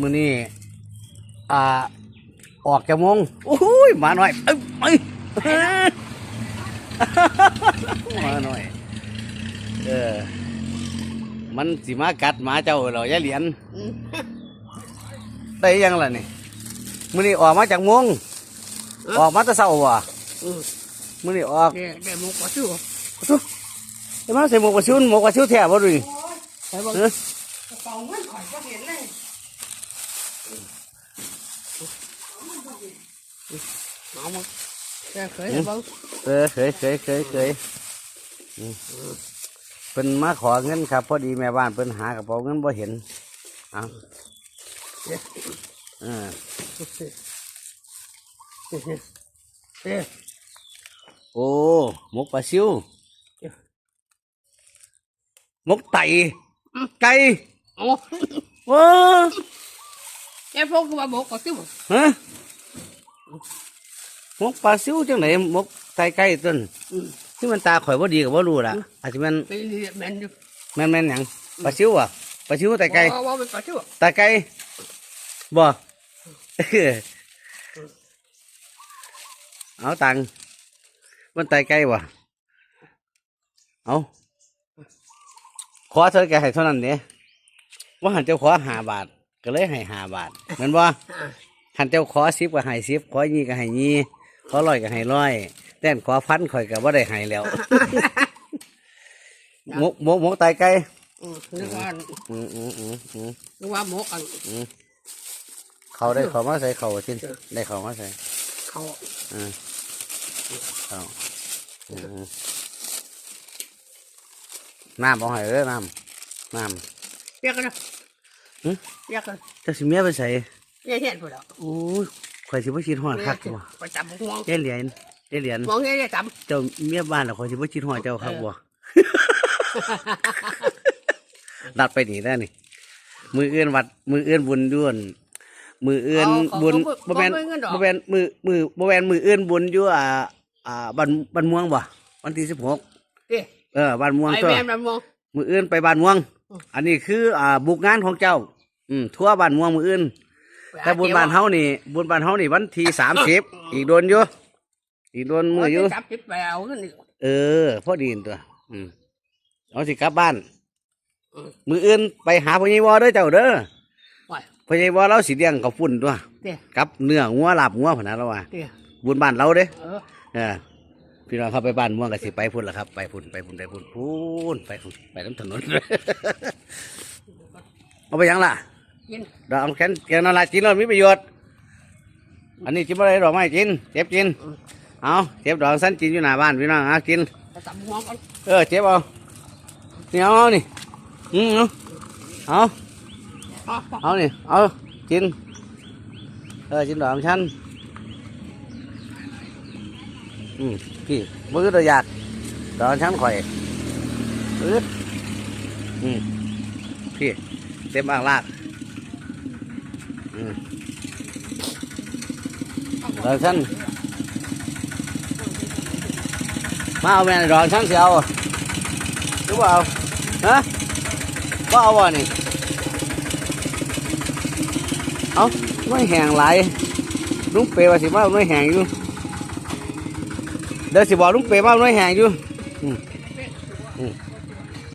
มือนี่อ่า ออกจากมงโอ้ยมาหน่อยเอ้ยเอ้ยมาหน่อย เออ มันสิมากัดหมาเจ้าเหรอยายเหรียญอืมได้ยังล่ะนี่มือนี่ออกมาจากมงเอ้าออกมาแตะเศร้าว่ะอืมมือนี่ออกเดี๋ยวเดี๋ยวหมุกกระชู้ทุกไอ้มาใส่หมวกกระชิวหมวกกระชิวแท้บ่ดูดิใช่บ้างเออกระเป๋าเงินข่อยก็เห็นเลย เอามาแกเคยเห็นบ้างเออเคยเคยเคยเคยอืมเพิ่นมาขอเงินครับพอดีแม่บ้านเพิ่นหากระเป๋าเงินบ่เห็นเอาเออเอ๊ะโอ้หมกปลาซิวหมกไตไก่เอาโอ้ แกพกมาบอกกระชู้ฮะหมกปลาซิวจังไหนหมกไตไก่ต้นอืมที่มันตาข่อยบ่ดีก็บ่รู้ล่ะอาจจะแม่นไปเรียนแมนอยู่แม่นแม่นหยังปลาซิวอะปลาซิวไตไก่ว่าว่าเป็นกระชู้ไตไก่บ่เอาตังค์มันไตไก่บ่เอาขอเท่าแกให้เท่านั้นเนี่ยว่าหันเจ้าขอห้าบาท ก็เลยให้ห้าบาทแม่นบ่อ่าหันเจ้าขอสิบก็ให้สิบขอยี่ก็ให้ยี่ขอร้อยก็ให้ร้อยแต่นขอพันข่อยก็บ่ได้ให้แล้วหมกหมกหมกไตไก่อืมนึกว่าอืมอืมอืมอืมนึกว่าหมกอันเขาได้เขามาใส่เขาทิ้นได้เขามาใส่เขาอืมเขาอืมน้ำเอาให้เลยน้ำน้เรียกกันนะ หึเรียกกันำเจะสิเมียไปใส่เรียกเห็นพอแล้วโอ้ยข่อยสิบ่คิดฮอดคักบ่ไปจับมองเจ้เหรียญเจ้เหรียญมองเงี้ยจับเจ้าเมียบ้านแล้วข่อยสิบ่คิดฮอดเจ้าครับบ่ดัดไปนี่ได้นี่มือเอื้อนวัด มือเอื้อนบุญด้วนมือเอื้อนบุญบ่แม่นบ่แม่นมือมือบ่แม่นมือเอื้อนบุญอยู่อ่าอ่าบ้านบ้านม่วงบ่วันที่16เอ๊ะเออบ้านม่วงไอ้ตัวแม่มันมองมือเอื้อนไปบ้านม่วง อืมอันนี้คืออ่าบุกงานของเจ้า อืมทั่วบ้านม่วงมือเอื้อนแต่บุญบ้านเฮานี่ บุญบ้านเฮานี่วันที่30อีกโดนอยู่อีกโดนมืออยู่จับจิบไปเอาขึ้นนี่เออพอดีนตัว อืมเอาสิกลับบ้านอืมมืออื่นไปหาพ่อใหญ่วอเด้อเจ้าเด้อว่าพ่อใหญ่วอเราสิเลี้ยงกับฝุ่นตัวเตี้ยกับเนื้องัวลาบงัวพะนะเราว่าเตี้ยบุญบ้านเราเด้เออเออ พี่น้องเข้าไปบ้านม่วงก็สิไปพุ่นละครับไปพุ่นไปพุ่นไปพุ่นพุ่นไปพุ่นไปน้ำถนน เอาไปหยังล่ะกินดอกแขนแกนอนลาจินเรามีประโยชน์ อันนี้จินอะไรดอกไม้จินเจ็บจินเอาเจ็บดอกสั้นจินอยู่หน้าบ้านพี่น้องเอากินไปจับมองกันเออเจ็บเอานี่เอาเอานี่อืมเอาเอาอ๋อเอานี่เอากินเออกินดอกของฉัน อืมพี่มือตัวอยากดอกของฉันข่อยอืดอืมพี่เต็มอ่างลากอืมดอกฉันมาเอาแม่ดอกฉันเสียวหรือเปล่าฮะว่าเอาวะนี่เอาไม่แห้งหลายลุงเปว่าสิว่าไม่แห้งอยู่ เดี๋ยวสิบอกลุงเปว่าไม่แหงอยู่อืมอืม